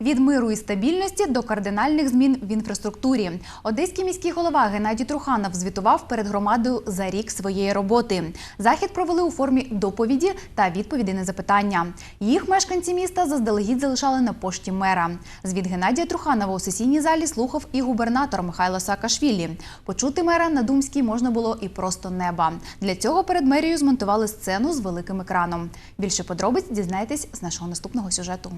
Від миру і стабільності до кардинальних змін в інфраструктурі. Одеський міський голова Геннадій Труханов звітував перед громадою за рік своєї роботи. Захід провели у формі доповіді та відповіді на запитання. Їх мешканці міста заздалегідь залишали на пошті мера. Звіт Геннадія Труханова у сесійній залі слухав і губернатор Михайло Саакашвілі. Почути мера на Думській можна було і просто неба. Для цього перед мерією змонтували сцену з великим екраном. Більше подробиць дізнаєтесь з нашого наступного сюжету.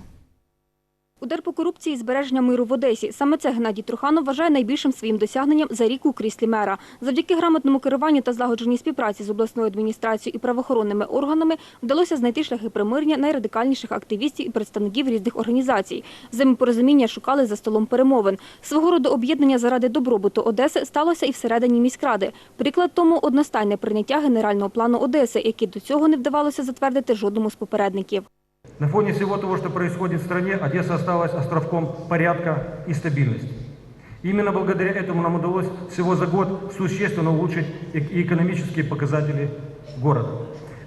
Удар по корупції і збереження миру в Одесі. Саме це Геннадій Труханов вважає найбільшим своїм досягненням за рік у кріслі мера. Завдяки грамотному керуванню та злагодженій співпраці з обласною адміністрацією і правоохоронними органами вдалося знайти шляхи примирення найрадикальніших активістів і представників різних організацій. Взаємопорозуміння шукали за столом перемовин. Свого роду об'єднання заради добробуту Одеси сталося і всередині міськради. Приклад тому одностайне прийняття генерального плану Одеси, який до цього не вдавалося затвердити жодному з попередників. На фоне всего того, что происходит в стране, Одесса осталась островком порядка и стабильности. Именно благодаря этому нам удалось всего за год существенно улучшить экономические показатели города.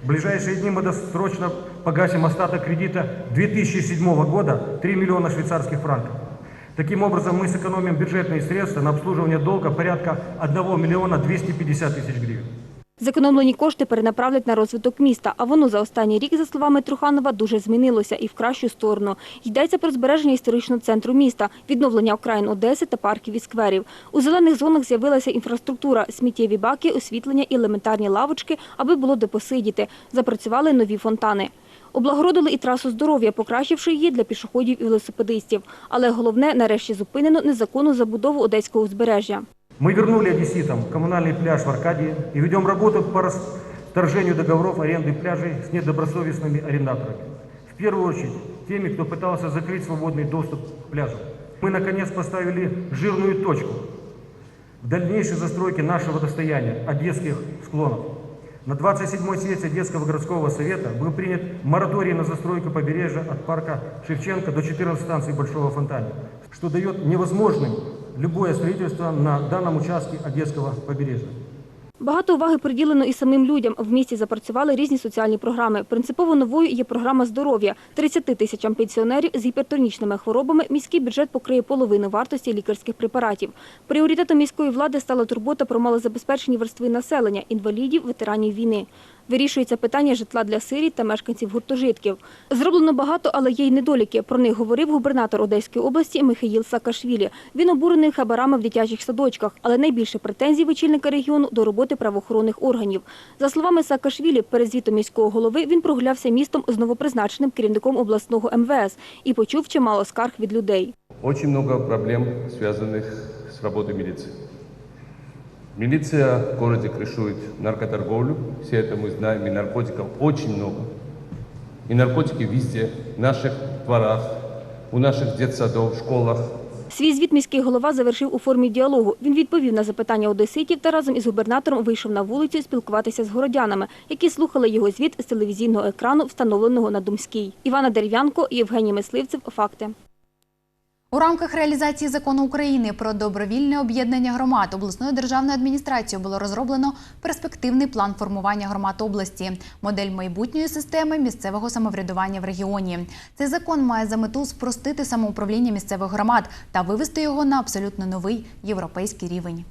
В ближайшие дни мы досрочно погасим остаток кредита 2007 года 3 миллиона швейцарских франков. Таким образом, мы сэкономим бюджетные средства на обслуживание долга порядка 1 миллиона 250 тысяч гривен. Зекономлені кошти перенаправлять на розвиток міста, а воно за останній рік, за словами Труханова, дуже змінилося і в кращу сторону. Йдеться про збереження історичного центру міста, відновлення окраїн Одеси та парків і скверів. У зелених зонах з'явилася інфраструктура, сміттєві баки, освітлення і елементарні лавочки, аби було де посидіти. Запрацювали нові фонтани. Облагородили і трасу здоров'я, покращивши її для пішоходів і велосипедистів. Але головне, нарешті зупинено незаконну забудову одеського узбережжя. Мы вернули одесситам коммунальный пляж в Аркадии и ведем работу по расторжению договоров аренды пляжей с недобросовестными арендаторами. В первую очередь теми, кто пытался закрыть свободный доступ к пляжу. Мы, наконец, поставили жирную точку в дальнейшей застройке нашего достояния – одесских склонов. На 27-й сессии Одесского городского совета был принят мораторий на застройку побережья от парка Шевченко до 14 станций Большого фонтана, что дает невозможным любое строительство на данном участке Одесского побережья. Багато уваги приділено і самим людям. В місті запрацювали різні соціальні програми. Принципово новою є програма здоров'я. 30 тисячам пенсіонерів з гіпертонічними хворобами міський бюджет покриє половину вартості лікарських препаратів. Пріоритетом міської влади стала турбота про малозабезпечені верстви населення, інвалідів, ветеранів війни. Вирішується питання житла для сиріт та мешканців гуртожитків. Зроблено багато, але є й недоліки. Про них говорив губернатор Одеської області Михаїл Саакашвілі. Він обурений хабарами в дитячих садочках, але найбільше претензій вичільника регіону до роботи правоохоронних органів. За словами Саакашвілі, перед звітом міського голови він прогулявся містом з новопризначеним керівником обласного МВС і почув чимало скарг від людей. Очень много проблем, связанных с работой милиции. Милиция в городе крышует наркоторговлю, все это мы знаем, и наркотиков очень много. И наркотики везде, в наших дворах, у наших детсадов, школах. Свій звіт міський голова завершив у формі діалогу. Він відповів на запитання одеситів та разом із губернатором вийшов на вулицю спілкуватися з городянами, які слухали його звіт з телевізійного екрану, встановленого на Думській. Івана Дерев'янко, Євгеній Мисливцев. Факти. У рамках реалізації закону України про добровільне об'єднання громад обласною державною адміністрацією було розроблено перспективний план формування громад області, модель майбутньої системи місцевого самоврядування в регіоні. Цей закон має за мету спростити самоуправління місцевих громад та вивести його на абсолютно новий європейський рівень.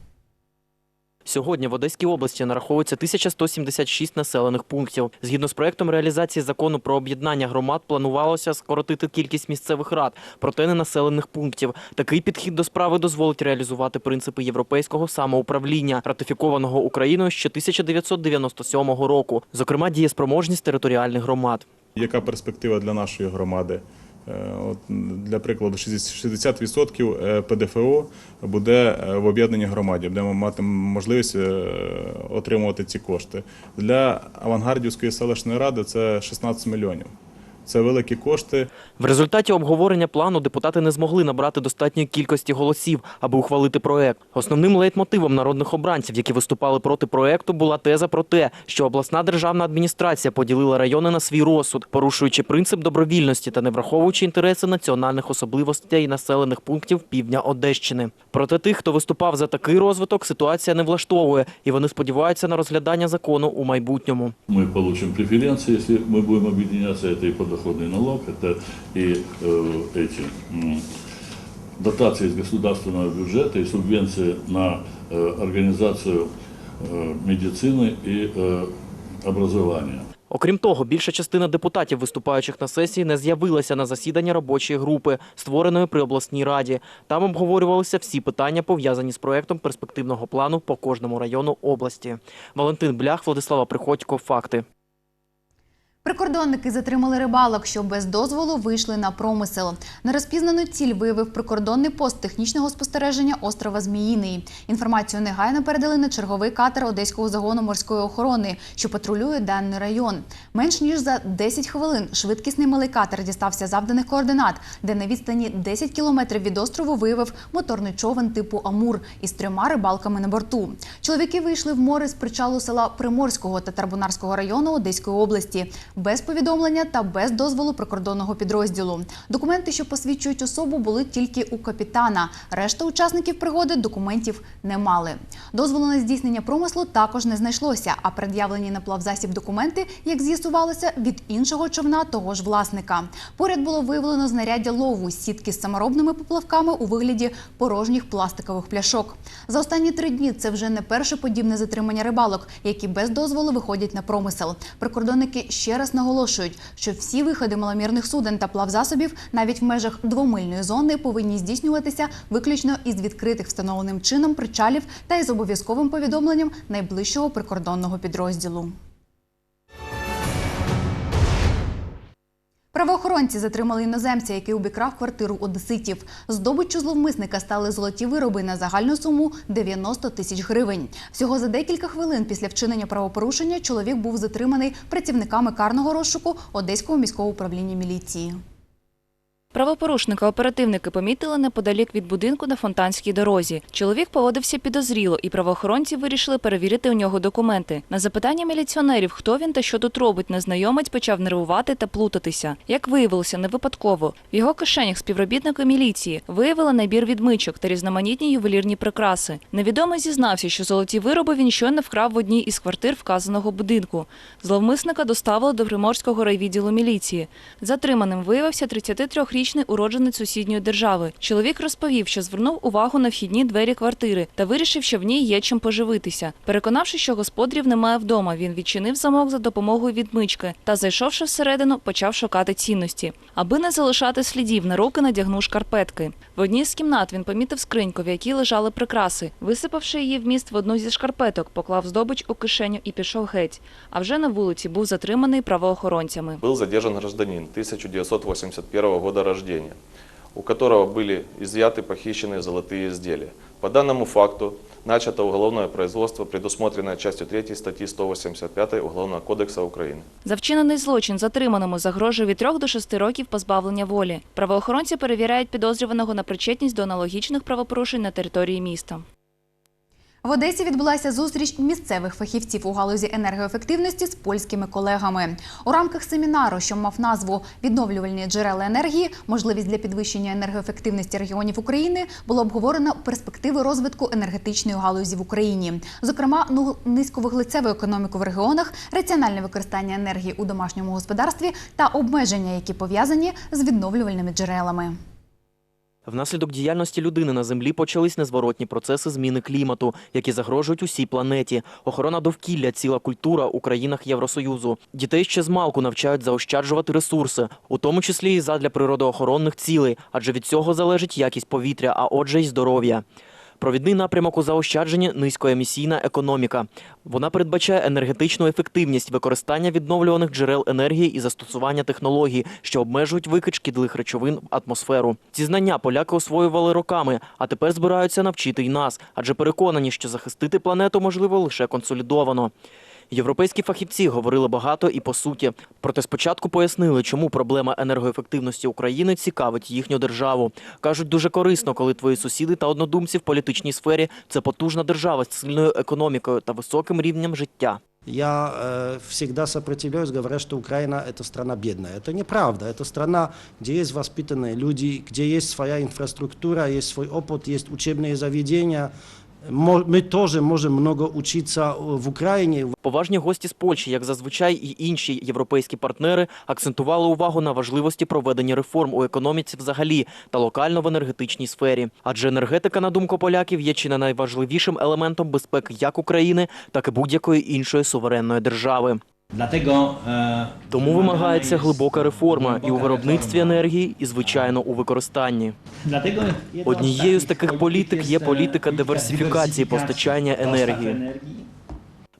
Сьогодні в Одеській області нараховується 1176 населених пунктів. Згідно з проектом реалізації закону про об'єднання громад, планувалося скоротити кількість місцевих рад, проте не населених пунктів. Такий підхід до справи дозволить реалізувати принципи європейського самоуправління, ратифікованого Україною ще 1997 року, зокрема дієспроможність територіальних громад. Яка перспектива для нашої громади? Е, От, для прикладу, 60% 60% е, ПДФО буде е, в об'єднаній громаді, будемо мати можливість отримувати ці кошти. Для Авангардівської селищної ради це 16 мільйонів. Це великі кошти. В результаті обговорення плану депутати не змогли набрати достатньої кількості голосів, аби ухвалити проект. Основним лейтмотивом народних обранців, які виступали проти проекту, була теза про те, що обласна державна адміністрація поділила райони на свій розсуд, порушуючи принцип добровільності та не враховуючи інтереси національних особливостей населених пунктів півдня Одещини. Проте тих, хто виступав за такий розвиток, ситуація не влаштовує, і вони сподіваються на розглядання закону у майбутньому. Мы получим преференции, если мы будем объединяться. Это и подоходный налог, это и э, эти м, дотации из государственного бюджета, и субвенции на э, организацию э, медицины и э, образования. Окрім того, більша частина депутатів, виступаючих на сесії, не з'явилася на засідання робочої групи, створеної при обласній раді. Там обговорювалися всі питання, пов'язані з проектом перспективного плану по кожному району області. Валентин Блях, Владислава Приходько. Факти. Прикордонники затримали рибалок, що без дозволу вийшли на промисел. Нерозпізнану ціль виявив прикордонний пост технічного спостереження острова Зміїний. Інформацію негайно передали на черговий катер Одеського загону морської охорони, що патрулює даний район. Менш ніж за 10 хвилин швидкісний малий катер дістався завданих координат, де на відстані 10 кілометрів від острову виявив моторний човен типу Амур із трьома рибалками на борту. Чоловіки вийшли в море з причалу села Приморського та Тарбунарського району Одеської області без повідомлення та без дозволу прикордонного підрозділу. Документи, що посвідчують особу, були тільки у капітана. Решта учасників пригоди документів не мали. Дозволу на здійснення промислу також не знайшлося, а пред'явлені на плавзасіб документи, як з'ясувалося, від іншого човна того ж власника. Поряд було виявлено знаряддя лову, сітки з саморобними поплавками у вигляді порожніх пластикових пляшок. За останні три дні це вже не перше подібне затримання рибалок, які без дозволу виходять на промисел. Прикордонники ще раз наголошують, що всі виходи маломірних суден та плавзасобів навіть в межах двомильної зони повинні здійснюватися виключно із відкритих встановленим чином причалів та із обов'язковим повідомленням найближчого прикордонного підрозділу. Правоохоронці затримали іноземця, який обікрав квартиру одеситів. Здобиччю зловмисника стали золоті вироби на загальну суму 90 тисяч гривень. Всього за декілька хвилин після вчинення правопорушення чоловік був затриманий працівниками карного розшуку Одеського міського управління міліції. Правопорушника оперативники помітили неподалік від будинку на Фонтанській дорозі. Чоловік поводився підозріло, і правоохоронці вирішили перевірити у нього документи. На запитання міліціонерів, хто він та що тут робить, незнайомець почав нервувати та плутатися. Як виявилося, не випадково. В його кишенях співробітники міліції виявили набір відмичок та різноманітні ювелірні прикраси. Невідомий зізнався, що золоті вироби він щойно вкрав в одній із квартир вказаного будинку. Зловмисника доставили до Приморського райвідділу міліції. Затриманим виявився 33-річний уродженець сусідньої держави. Чоловік розповів, що звернув увагу на вхідні двері квартири та вирішив, що в ній є чим поживитися. Переконавши, що господарів немає вдома, він відчинив замок за допомогою відмички та, зайшовши всередину, почав шукати цінності. Аби не залишати слідів, на руки надягнув шкарпетки. В одній з кімнат він помітив скриньку, в якій лежали прикраси. Висипавши її в міст в одну зі шкарпеток, поклав здобич у кишеню і пішов геть. А вже на вулиці був затриманий правоохоронцями. был задержан гражданин 1981 года рождения, у которого были изъяты похищенные золотые изделия. По данному факту начато уголовное производство, предусмотренное частью 3 статьи 185 Уголовного кодекса Украины. За вчинений злочин затриманому загрожує від 3 до 6 років позбавлення волі. Правоохоронці перевіряють підозрюваного на причетність до аналогічних правопорушень на території міста. В Одесі відбулася зустріч місцевих фахівців у галузі енергоефективності з польськими колегами. У рамках семінару, що мав назву Відновлювальні джерела енергії, можливість для підвищення енергоефективності регіонів України, було обговорено перспективи розвитку енергетичної галузі в Україні, зокрема, ну, низьковуглецеву економіку в регіонах, раціональне використання енергії у домашньому господарстві та обмеження, які пов'язані з відновлювальними джерелами. Внаслідок діяльності людини на землі почались незворотні процеси зміни клімату, які загрожують усій планеті. Охорона довкілля, ціла культура у країнах Євросоюзу. Дітей ще з малку навчають заощаджувати ресурси, у тому числі і задля природоохоронних цілей, адже від цього залежить якість повітря, а отже, й здоров'я. Провідний напрямок у заощадженні низькоемісійна економіка. Вона передбачає енергетичну ефективність, використання відновлюваних джерел енергії і застосування технологій, що обмежують викид шкідливих речовин в атмосферу. Ці знання поляки освоювали роками, а тепер збираються навчити й нас, адже переконані, що захистити планету можливо лише консолідовано. Європейські фахівці говорили багато і по суті. Проте спочатку пояснили, чому проблема енергоефективності України цікавить їхню державу. Кажуть, дуже корисно, коли твої сусіди та однодумці в політичній сфері це потужна держава з сильною економікою та високим рівнем життя. Я э, всегда сопротивляюсь, говоря, что Украина – это страна бедная. Это неправда. Это страна, где есть воспитанные люди, где есть своя инфраструктура, есть свой опыт, есть учебные заведения. Мо- теж можемо можем много учитися в Україні. Поважні гості з Польщі, як зазвичай і інші європейські партнери, акцентували увагу на важливості проведення реформ у економіці взагалі та локально в енергетичній сфері. Адже енергетика, на думку поляків, є чи не найважливішим елементом безпеки як України, так і будь-якої іншої суверенної держави. E, Тому вимагається глибока реформа і у виробництві енергії, і звичайно у використанні. Однією з таких політик є e, політика диверсифікації постачання енергії.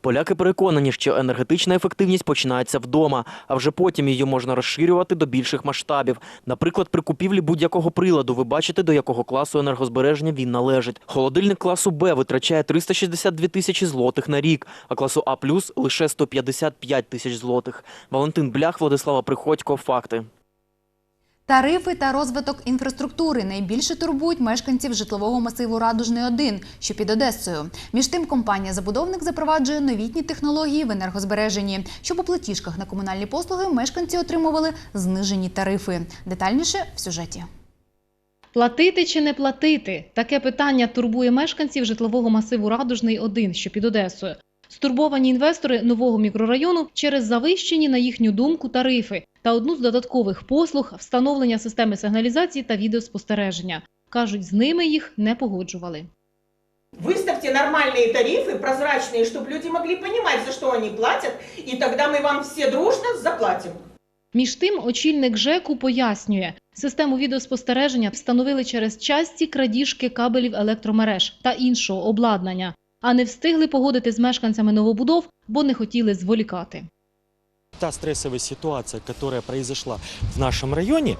Поляки переконані, що енергетична ефективність починається вдома, а вже потім її можна розширювати до більших масштабів. Наприклад, при купівлі будь-якого приладу ви бачите, до якого класу енергозбереження він належить. Холодильник класу Б витрачає 362 тисячі злотих на рік, а класу А лише 155 тисяч злотих. Валентин Блях, Владислава Приходько. Факти. Тарифи та розвиток інфраструктури найбільше турбують мешканців житлового масиву Радужний 1, що під Одесою. Між тим, компанія-забудовник запроваджує новітні технології в енергозбереженні, щоб у платіжках на комунальні послуги мешканці отримували знижені тарифи. Детальніше в сюжеті. Платити чи не платити? Таке питання турбує мешканців житлового масиву Радужний 1, що під Одесою. Стурбовані інвестори нового мікрорайону через завищені, на їхню думку, тарифи та одну з додаткових послуг встановлення системи сигналізації та відеоспостереження. Кажуть, з ними їх не погоджували. Выставьте нормальные тарифы, прозрачные, чтобы люди могли понимать, за что они платят, и тогда мы вам все дружно заплатим. Між тим, очільник ЖЕКу пояснює, систему відеоспостереження встановили через часті крадіжки кабелів електромереж та іншого обладнання, а не встигли погодити з мешканцями новобудов, бо не хотіли зволікати. Та стрессовая ситуация, которая произошла в нашем районе,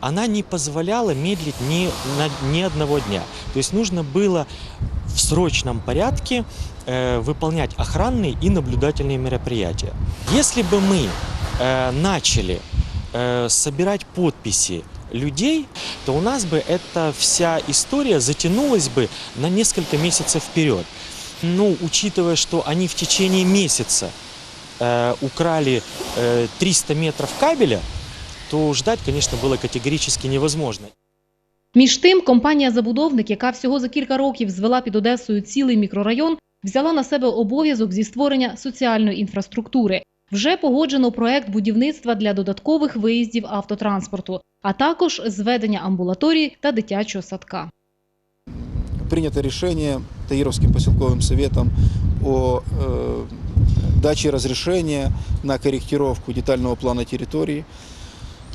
она не позволяла медлить ни, на, ни одного дня. То есть нужно было в срочном порядке э, выполнять охранные и наблюдательные мероприятия. Если бы мы э, начали э, собирать подписи людей, то у нас бы эта вся история затянулась бы на несколько месяцев вперед. Ну, учитывая, что они в течение месяца э, украли э, 300 метров кабеля, то ждать, конечно, было категорически невозможно. Між тим, компанія-забудовник, яка всього за кілька років звела під Одесою цілий мікрорайон, взяла на себе обов'язок зі створення соціальної інфраструктури. Вже погоджено проект будівництва для додаткових виїздів автотранспорту, а також зведення амбулаторії та дитячого садка. Принято решение Таировским поселковым советом о э, даче разрешения на корректировку детального плана территории.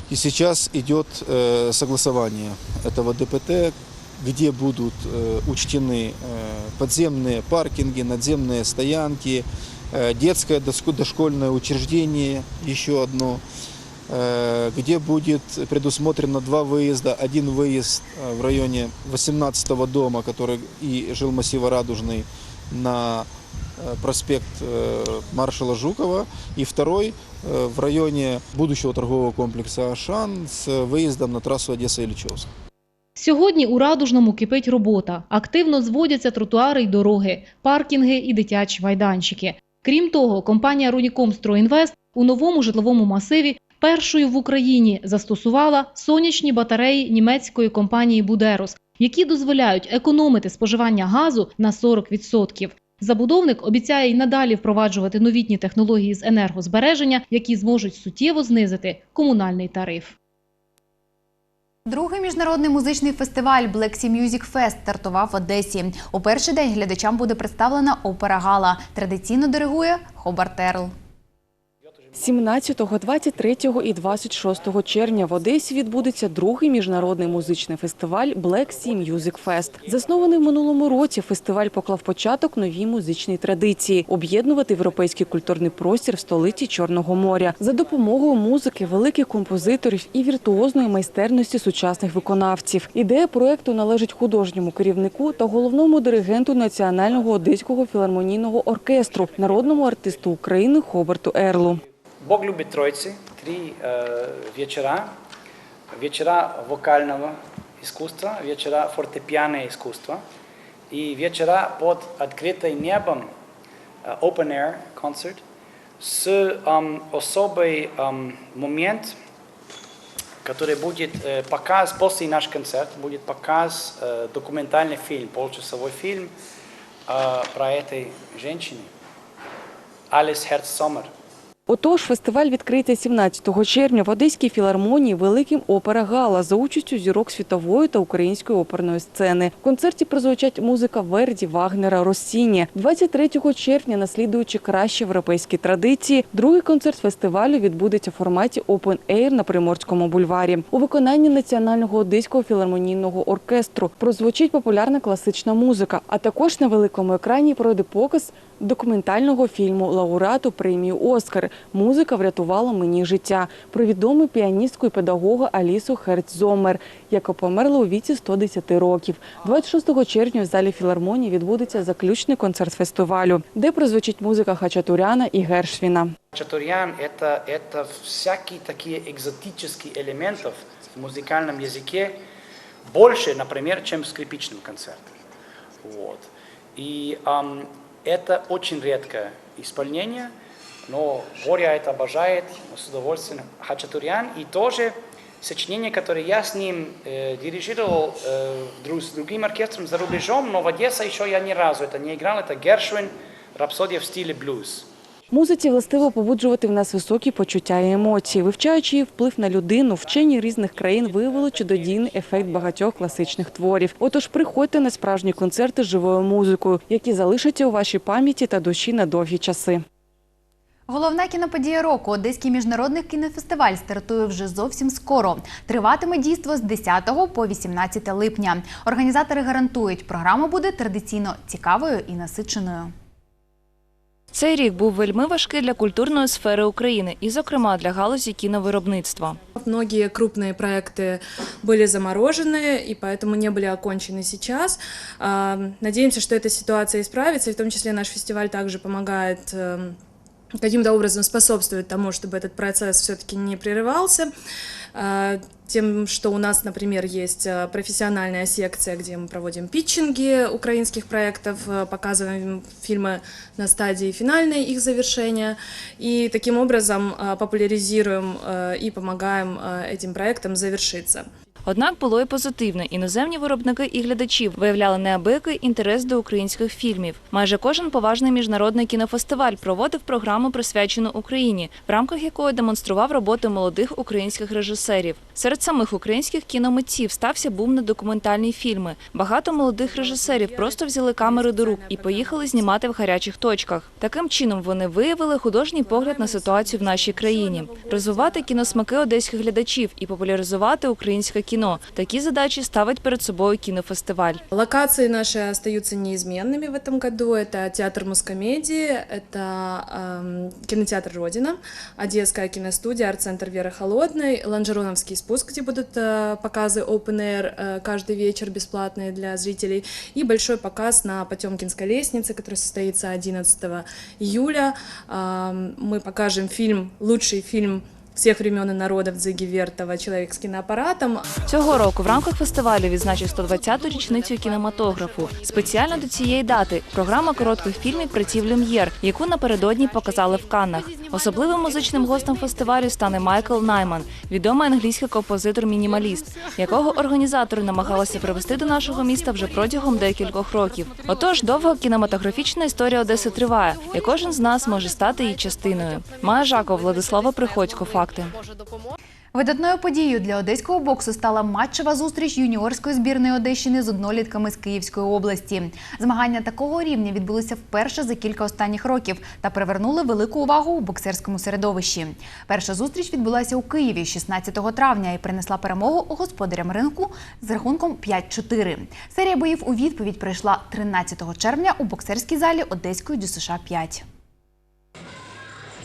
И сейчас идет э, согласование этого ДПТ, где будут э, учтены э, подземные паркинги, надземные стоянки, э, детское дошкольное учреждение, еще одно, где будет предусмотрено два выезда. Один выезд э, в районе 18 дома, который и жилмассива Радужный на э, проспект э, маршала Жукова, и второй э, в районе будущего торгового комплекса «Ашан» с выездом на трассу Одесса-Ильичевск. Сьогодні у Радужному кипить робота. Активно зводяться тротуари й дороги, паркінги і дитячі майданчики. Крім того, компанія «Руніком Стройінвест» у новому житловому масиві першою в Україні застосувала сонячні батареї німецької компанії «Будерос», які дозволяють економити споживання газу на 40%. Забудовник обіцяє й надалі впроваджувати новітні технології з енергозбереження, які зможуть суттєво знизити комунальний тариф. Другий міжнародний музичний фестиваль Black Sea Music Fest стартував в Одесі. У перший день глядачам буде представлена опера Гала. Традиційно диригує Хобарт Ерл. 17, 23 і 26 червня в Одесі відбудеться другий міжнародний музичний фестиваль Black Sea Music Fest. Заснований в минулому році, фестиваль поклав початок новій музичній традиції об'єднувати європейський культурний простір в столиці Чорного моря за допомогою музики, великих композиторів і віртуозної майстерності сучасних виконавців. Ідея проекту належить художньому керівнику та головному диригенту Національного одеського філармонійного оркестру, народному артисту України Хоберту Ерлу. Бог любит Троицы, три э, вечера. Вечера вокального искусства, вечера фортепианное искусство и вечера под открытым небом, э, open air concert, с эм, особый эм, момент, который будет э, показ, после наш концерт, будет показ э, документальный фильм, полчасовой фильм э, про этой женщины, Алис Херц Сомер. Отож, фестиваль відкриється 17 червня в Одеській філармонії Великим опера Гала за участю зірок світової та української оперної сцени. В концерті прозвучать музика Верді, Вагнера, Россіні. 23 червня, наслідуючи кращі європейські традиції, другий концерт фестивалю відбудеться в форматі Open Air на Приморському бульварі. У виконанні Національного одеського філармонійного оркестру прозвучить популярна класична музика, а також на великому екрані пройде показ документального фільму лауреату премії Оскар Музика врятувала мені життя про відому піаністку і педагога Алісу Херцзомер, яка померла у віці 110 років. 26 червня в залі філармонії відбудеться заключний концерт фестивалю, де прозвучить музика Хачатуряна і Гершвіна. Чатурьян это, это всякие такие экзотические элементов в музыкальном языке, больше, например, чем в скрипичном концерте. Вот. И ам, это очень редкое исполнение, но Боря это обожает с удовольствием. Хачатурян и тоже сочинение, которое я с ним э, дирижировал э, друг- с другим оркестром за рубежом, но в Одессе еще я ни разу это не играл, это Гершвин, рапсодия в стиле блюз. Музиці властиво побуджувати в нас високі почуття і емоції. Вивчаючи її вплив на людину, вчені різних країн виявили чудодійний ефект багатьох класичних творів. Отож, приходьте на справжні концерти з живою музикою, які залишаться у вашій пам'яті та душі на довгі часи. Головна кіноподія року Одеський міжнародний кінофестиваль стартує вже зовсім скоро. Триватиме дійство з 10 по 18 липня. Організатори гарантують, програма буде традиційно цікавою і насиченою. Цей рік був вельми важкий для культурної сфери України і, зокрема, для галузі кіновиробництва. Многие крупные проекты были заморожены и поэтому не были окончены сейчас. А, Надеемся, что эта ситуация исправится, и в том числе наш фестиваль также помогает эм, каким-то образом способствует тому, чтобы этот процесс все-таки не прерывался. А, Тем, что у нас, например, есть а, профессиональная секция, где мы проводим питчинги украинских проектов, а, показываем фильмы на стадии финальной их завершения, и таким образом а, популяризируем а, и помогаем а, этим проектам завершиться. Однак було і позитивне. Іноземні виробники і глядачі виявляли неабиякий інтерес до українських фільмів. Майже кожен поважний міжнародний кінофестиваль проводив програму, присвячену Україні, в рамках якої демонстрував роботи молодих українських режисерів. Серед самих українських кіномитців стався бум на документальні фільми. Багато молодих режисерів просто взяли камери до рук і поїхали знімати в гарячих точках. Таким чином вони виявили художній погляд на ситуацію в нашій країні, розвивати кіносмаки одеських глядачів і популяризувати українське кіно. Такі задачі ставить перед собою кінофестиваль. Локации наши остаются неизменными в этом году. Это театр Мускомедии, это эм, кинотеатр Родина, Одесская киностудия, арт-центр Веры Холодной, Ланжероновский спуск, где будут э, показы open air э, каждый вечер бесплатные для зрителей, и большой показ на Потемкинской лестнице, который состоится 11 июля. Эм, мы покажем фильм, лучший фильм всех времен и народов Дзиги Вертова «Человек с киноаппаратом». Цього року в рамках фестивалю відзначив 120-ту річницю кінематографу. Спеціально до цієї дати програма коротких фільмів «Праців Люм'єр», яку напередодні показали в Каннах. Особливим музичним гостем фестивалю стане Майкл Найман, відомий англійський композитор-мінімаліст, якого організатори намагалися привезти до нашого міста вже протягом декількох років. Отож, довга кінематографічна історія Одеси триває, і кожен з нас може стати її частиною. Майя Жаков, Владислава Приходько, факти. Видатною подією для одеського боксу стала матчева зустріч юніорської збірної Одещини з однолітками з Київської області. Змагання такого рівня відбулися вперше за кілька останніх років та привернули велику увагу у боксерському середовищі. Перша зустріч відбулася у Києві 16 травня і принесла перемогу господарям ринку з рахунком 5-4. Серія боїв у відповідь пройшла 13 червня у боксерській залі Одеської ДЮСШ 5.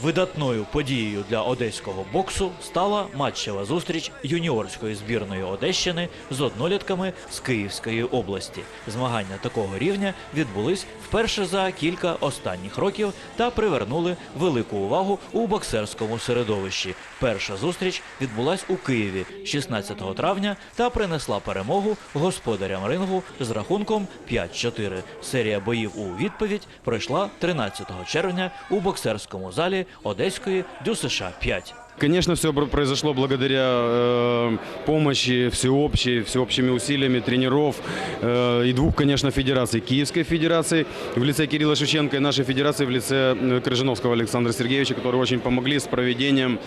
Видатною подією для одеського боксу стала матчева зустріч юніорської збірної Одещини з однолітками з Київської області. Змагання такого рівня відбулись вперше за кілька останніх років та привернули велику увагу у боксерському середовищі. Перша зустріч відбулась у Києві 16 травня та принесла перемогу господарям рингу з рахунком 5-4. Серія боїв у відповідь пройшла 13 червня у боксерському залі Одеської ДЮСШ 5. Конечно, все произошло благодаря э, помощи всеобщей, всеобщими усилиями тренеров э, и двух, конечно, федераций. Киевской федерации в лице Кирилла Шевченко и нашей федерации в лице э, Крыжиновского Александра Сергеевича, которые очень помогли с проведением,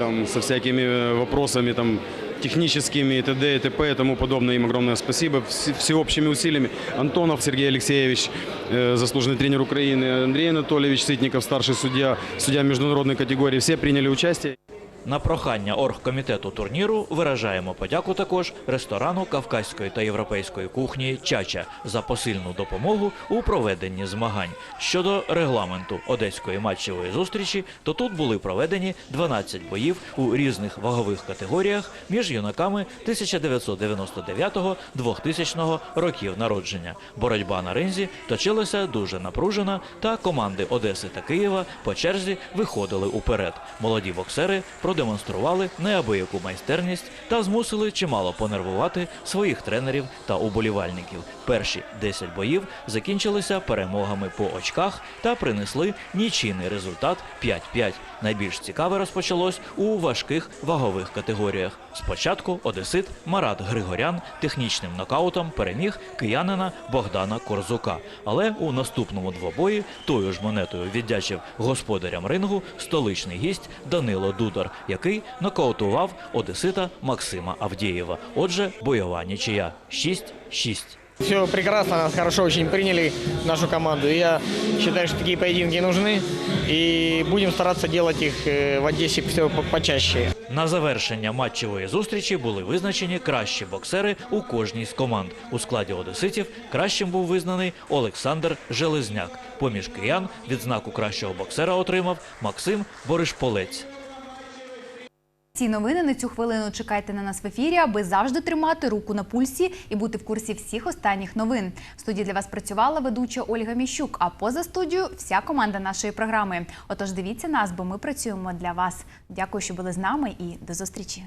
там, со всякими э, вопросами, там, техническими и т.д. и т.п. и тому подобное. Им огромное спасибо. Вс- всеобщими усилиями. Антонов Сергей Алексеевич, э, заслуженный тренер Украины, Андрей Анатольевич Сытников, старший судья, судья международной категории. Все приняли участие. На прохання оргкомітету турніру виражаємо подяку також ресторану кавказької та європейської кухні Чача за посильну допомогу у проведенні змагань. Щодо регламенту одеської матчевої зустрічі, то тут були проведені 12 боїв у різних вагових категоріях між юнаками 1999-2000 років народження. Боротьба на ринзі точилася дуже напружена, та команди Одеси та Києва по черзі виходили уперед. Молоді боксери продемонстрували неабияку майстерність та змусили чимало понервувати своїх тренерів та уболівальників. Перші 10 боїв закінчилися перемогами по очках та принесли нічийний результат 5-5. Найбільш цікаве розпочалось у важких вагових категоріях. Спочатку одесит Марат Григорян технічним нокаутом переміг киянина Богдана Корзука. Але у наступному двобої тою ж монетою віддячив господарям рингу столичний гість Данило Дудар, який нокаутував одесита Максима Авдєєва. Отже, бойова нічия 6-6. Все прекрасно, нас хорошо очень приняли нашу команду. Я считаю, что такие поединки нужны. И будем стараться делать их э, в Одессе все почаще. На завершення матчевої зустрічі були визначені кращі боксери у кожній з команд. У складі одеситів кращим був визнаний Олександр Железняк. Поміж киян відзнаку кращого боксера отримав Максим Боришполець. Ці новини на цю хвилину чекайте на нас в ефірі, аби завжди тримати руку на пульсі і бути в курсі всіх останніх новин. В студії для вас працювала ведуча Ольга Міщук. А поза студією вся команда нашої програми. Отож, дивіться нас, бо ми працюємо для вас. Дякую, що були з нами, і до зустрічі.